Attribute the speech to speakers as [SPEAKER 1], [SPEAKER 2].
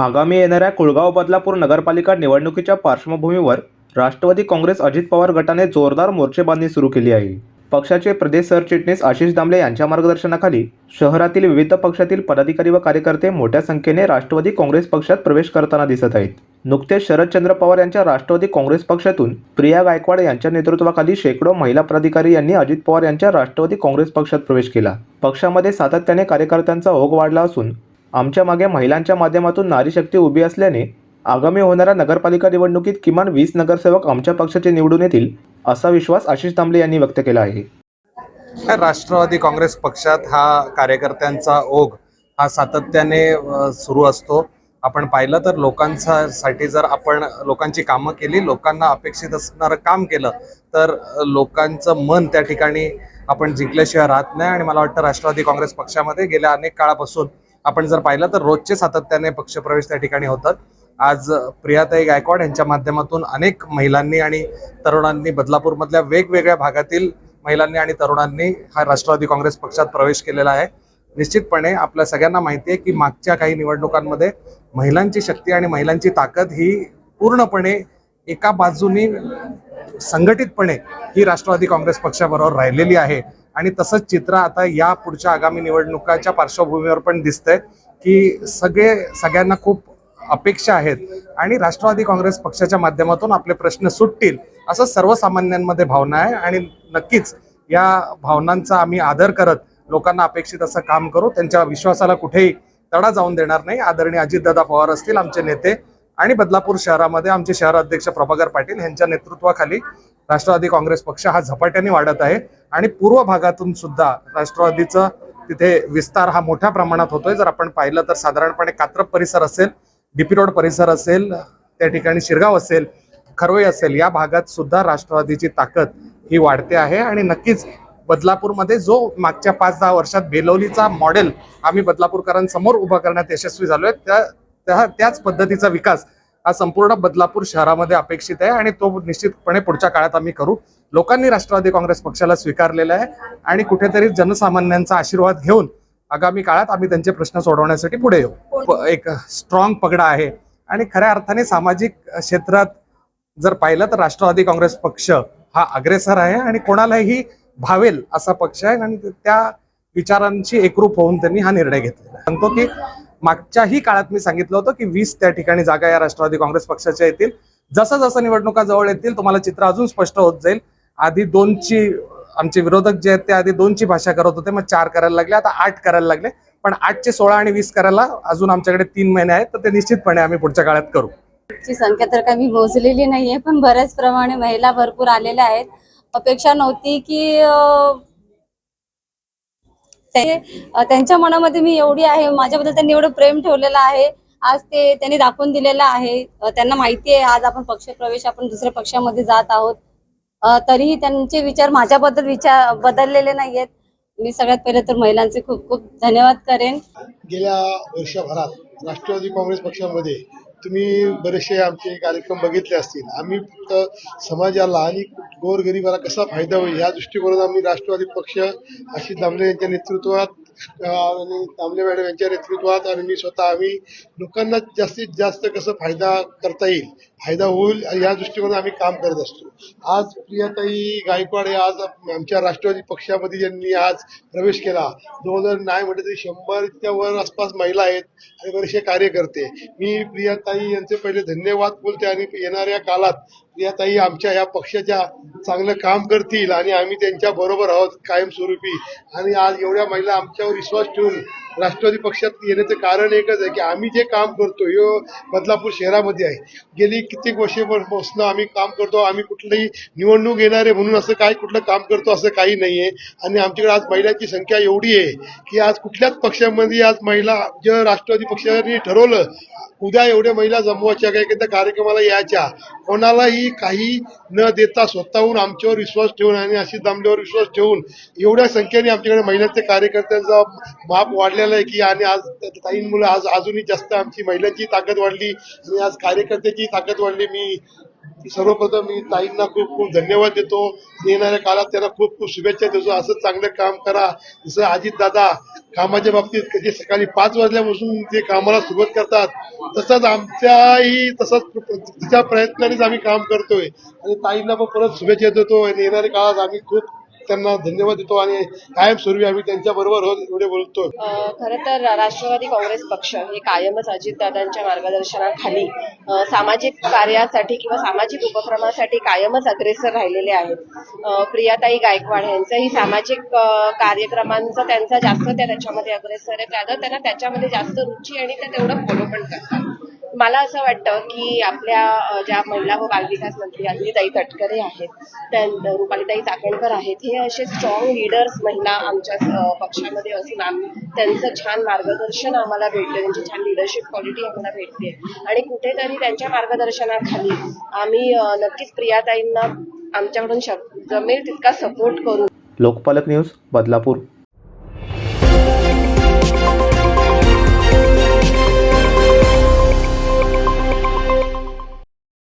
[SPEAKER 1] आगामी येणाऱ्या कुळगाव बदलापूर नगरपालिका निवडणुकीच्या पार्श्वभूमीवर राष्ट्रवादी काँग्रेस अजित पवार गटाने जोरदार मोर्चेबांधणी सुरू केली आहे. पक्षाचे प्रदेश सरचिटणीस आशिष दामले यांच्या मार्गदर्शनाखाली शहरातील विविध पक्षातील पदाधिकारी व कार्यकर्ते मोठ्या संख्येने राष्ट्रवादी काँग्रेस पक्षात प्रवेश करताना दिसत आहेत. नुकतेच शरदचंद्र पवार यांच्या राष्ट्रवादी काँग्रेस पक्षातून प्रिया गायकवाड यांच्या नेतृत्वाखाली शेकडो महिला पदाधिकारी यांनी अजित पवार यांच्या राष्ट्रवादी काँग्रेस पक्षात प्रवेश केला. पक्षामध्ये सातत्याने कार्यकर्त्यांचा ओघ वाढला असून आमच्या मागे महिलांच्या माध्यमातून नारी शक्ती उभी असल्याने आगामी होणाऱ्या नगरपालिका निवडणुकीत किमान वीस नगरसेवक आमच्या पक्षाचे निवडून येतील असा विश्वास आशिष तांबले यांनी व्यक्त केला आहे.
[SPEAKER 2] राष्ट्रवादी काँग्रेस पक्षात हा कार्यकर्त्यांचा ओघ हा सातत्याने सुरू असतो. आपण पाहिलं तर लोकांचा साठी जर आपण लोकांची कामं केली लोकांना अपेक्षित असणारं काम केलं तर लोकांचं मन त्या ठिकाणी आपण जिंकल्याशिवाय राहत नाही. आणि मला वाटतं राष्ट्रवादी काँग्रेस पक्षामध्ये गेल्या अनेक काळापासून आपण जर पाहिलं तर रोजचे सातत्याने पक्षप्रवेश त्या ठिकाणी होतात. आज प्रियाताई गायकवाड यांच्या माध्यमातून अनेक महिलांनी आणि तरुणांनी बदलापूरमधल्या वेगवेगळ्या भागातील महिलांनी आणि तरुणांनी हा राष्ट्रवादी काँग्रेस पक्षात प्रवेश केलेला आहे. निश्चितपणे आपल्या सगळ्यांना माहिती आहे की मागच्या काही निवडणुकांमध्ये महिलांची शक्ती आणि महिलांची ताकद ही पूर्णपणे एका बाजूनी संघटितपणे ही राष्ट्रवादी काँग्रेस पक्षाबरोबर राहिलेली आहे. आणि तसंच चित्र आता या पुढच्या आगामी निवडणुकाच्या पार्श्वभूमीवर पण दिसतंय की सगळे सगळ्यांना खूप अपेक्षा आहेत आणि राष्ट्रवादी काँग्रेस पक्षाच्या माध्यमातून आपले प्रश्न सुटतील असं सर्वसामान्यांमध्ये भावना आहे आणि नक्कीच या भावनांचा आम्ही आदर करत लोकांना अपेक्षित असं काम करू. त्यांच्या विश्वासाला कुठेही तडा जाऊन देणार नाही. आदरणीय अजितदादा पवार असतील आमचे नेते आणि बदलापूर शहरामध्ये आमचे शहर अध्यक्ष प्रभाकर पाटील यांच्या नेतृत्वाखाली राष्ट्रवादी काँग्रेस पक्ष हा झपाट्याने वाढत आहे आणि पूर्व भागातून सुद्धा राष्ट्रवादीचा तिथे विस्तार हा मोठ्या प्रमाणात होतोय. जर आपण पाहिलं तर साधारणपणे कात्रप परिसर असेल डीपी रोड परिसर असेल त्या ठिकाणी शिरगाव असेल खरोई असेल या भागात सुद्धा राष्ट्रवादीची ताकद ही वाढते आहे. आणि नक्कीच बदलापूरमध्ये जो मागच्या पाच दहा वर्षात बेलवलीचा मॉडेल आम्ही बदलापूरकरांसमोर उभा करण्यात यशस्वी झालोय त्या त्या- त्याच पद्धतीचा विकास हा संपूर्ण बदलापूर शहरामध्ये अपेक्षित आहे आणि तो निश्चितपणे पुढच्या काळात आम्ही करू. लोकांनी राष्ट्रवादी काँग्रेस पक्षाला स्वीकारलेला आहे आणि कुठेतरी जनसामान्यांचा आशीर्वाद घेऊन आगामी काळात आम्ही त्यांचे प्रश्न सोडवण्यासाठी पुढे येऊ. एक स्ट्रॉंग पगडा आहे. आणि खऱ्या अर्थाने सामाजिक क्षेत्रात जर पाहिलं तर राष्ट्रवादी काँग्रेस पक्ष हा अग्रेसर आहे आणि कोणालाही भावेल असा पक्ष आहे आणि त्या विचारांशी एकरूप होऊन त्यांनी हा निर्णय घेतलेला सांगतो की मागच्याही काळात मी सांगितलं होतं की वीस त्या ठिकाणी जागा या राष्ट्रवादी काँग्रेस पक्षाच्या येतील. जसं जसं निवडणुका जवळ येतील तुम्हाला चित्र अजून स्पष्ट होत जाईल. आधी दोनची आमचे विरोधक जे आहेत ते आधी दोनची भाषा करत होते मग चार करायला लागले आता आठ करायला लागले. पण आठचे सोळा आणि वीस करायला अजून आमच्याकडे तीन महिने आहेत तर ते निश्चितपणे आम्ही पुढच्या काळात करू.
[SPEAKER 3] ची संख्या तर काही मोजलेली नाहीये पण बऱ्याच प्रमाणे महिला भरपूर आलेल्या आहेत. अपेक्षा नव्हती की त्यांच्या मनामध्ये मी एवढी आहे माझ्याबद्दल त्यांनी एवढं प्रेम ठेवलेलं आहे. आज ते त्यांनी दाखवून दिलेलं आहे. त्यांना माहिती आहे आज आपण पक्ष प्रवेश आपण दुसऱ्या पक्षामध्ये जात आहोत. तरीही त्यांचे विचार माझ्याबद्दल विचार बदललेले नाहीयेत. मी सगळ्यात पहिले तर महिलांचे खूप खूप धन्यवाद करेन.
[SPEAKER 4] गेल्या वर्षभरात राष्ट्रवादी काँग्रेस पक्षामध्ये तुम्ही बरेचसे आमचे कार्यक्रम बघितले असतील. आम्ही फक्त समाजाला आणि गोरगरिबाला कसा फायदा होईल या दृष्टिकोनात आम्ही राष्ट्रवादी पक्ष आशिष दामले यांच्या नेतृत्वात आणि मॅडम यांच्या नेतृत्वात आणि मी स्वतः आम्ही लोकांना जास्तीत जास्त कसं फायदा करता येईल फायदा होईल या दृष्टिकोनात आम्ही काम करत असतो. आज प्रियाताई गायकवाड या आज आमच्या राष्ट्रवादी पक्षामध्ये ज्यांनी आज प्रवेश केला दोन हजार नाही म्हटलं तरी शंभरच्या वर आसपास महिला आहेत आणि बरेचसे कार्यकर्ते. मी प्रियाताई यांचे पहिले धन्यवाद बोलते आणि येणाऱ्या काळात या ताई आमच्या या पक्षाच्या चांगलं काम करतील आणि आम्ही त्यांच्या बरोबर आहोत कायमस्वरूपी. आणि आज एवढ्या महिला आमच्यावर विश्वास ठेवून राष्ट्रवादी पक्षात येण्याचं कारण एकच आहे की आम्ही जे काम करतो हे बदलापूर शहरामध्ये आहे. गेली कित्येक वर्षेपासून आम्ही काम करतो आम्ही कुठलंही निवडणूक येणार आहे म्हणून असं काय कुठलं काम करतो असं काही नाही आहे. आणि आमच्याकडे आज महिलांची संख्या एवढी आहे की आज कुठल्याच पक्षामध्ये आज महिला जे राष्ट्रवादी पक्षाने ठरवलं उद्या एवढ्या महिला जमवायच्या काही त्या कार्यक्रमाला यायच्या कोणालाही काही न देता स्वतःहून आमच्यावर विश्वास ठेवून आणि अशी दमल्यावर विश्वास ठेवून एवढ्या संख्येने आमच्याकडे महिलांच्या कार्यकर्त्यांचा माप वाढलेला आहे की आणि आज ताईंमुळे आज अजूनही जास्त आमची महिलांची ताकद वाढली आणि आज कार्यकर्त्याची ताकद वाढली. मी सर्वप्रथम मी ताईंना खूप खूप धन्यवाद देतो. येणाऱ्या काळात त्यांना खूप खूप शुभेच्छा देतो. असं चांगलं काम करा. जसं अजित दादा कामाच्या बाबतीत कधी सकाळी पाच वाजल्यापासून ते कामाला सुरुवात करतात. तसंच आमच्याही तसंच तिच्या प्रयत्नानेच आम्ही काम करतोय. आणि ताईंना पण परत शुभेच्छा देतो. आणि येणाऱ्या काळात आम्ही खूप त्यांना धन्यवाद देतो आणि कायमस्वरूपी आम्ही त्यांच्या बरोबर एवढे बोलतो.
[SPEAKER 5] खर खरं तर राष्ट्रवादी काँग्रेस पक्ष हे कायमच अजितदादांच्या मार्गदर्शनाखाली सामाजिक कार्यासाठी किंवा सामाजिक उपक्रमासाठी कायमच अग्रेसर राहिलेले आहेत. प्रियाताई गायकवाड यांचंही सामाजिक कार्यक्रमांचा कार्यक्रमांचं त्यांचा जास्त त्या त्याच्यामध्ये अग्रेसर आहे. त्यानं त्यांना त्याच्यामध्ये जास्त रुची आणि ते तेवढं फॉलो पण करतात. मला असं वाटतं की आपल्या ज्या महिला व बालविकास मंत्री अंजलीताई तटकरे आहेत त्या रुपालीताई चाकणकर आहेत हे असे स्ट्रॉंग लीडर्स महिला आमच्या पक्षामध्ये असून त्यांचं छान मार्गदर्शन आम्हाला भेटते त्यांची छान लिडरशिप क्वालिटी आम्हाला भेटते. आणि कुठेतरी त्यांच्या मार्गदर्शनाखाली आम्ही नक्कीच प्रियाताईंना आमच्याकडून शक जमेल तितका सपोर्ट करू.
[SPEAKER 1] लोकपालक न्यूज बदलापूर.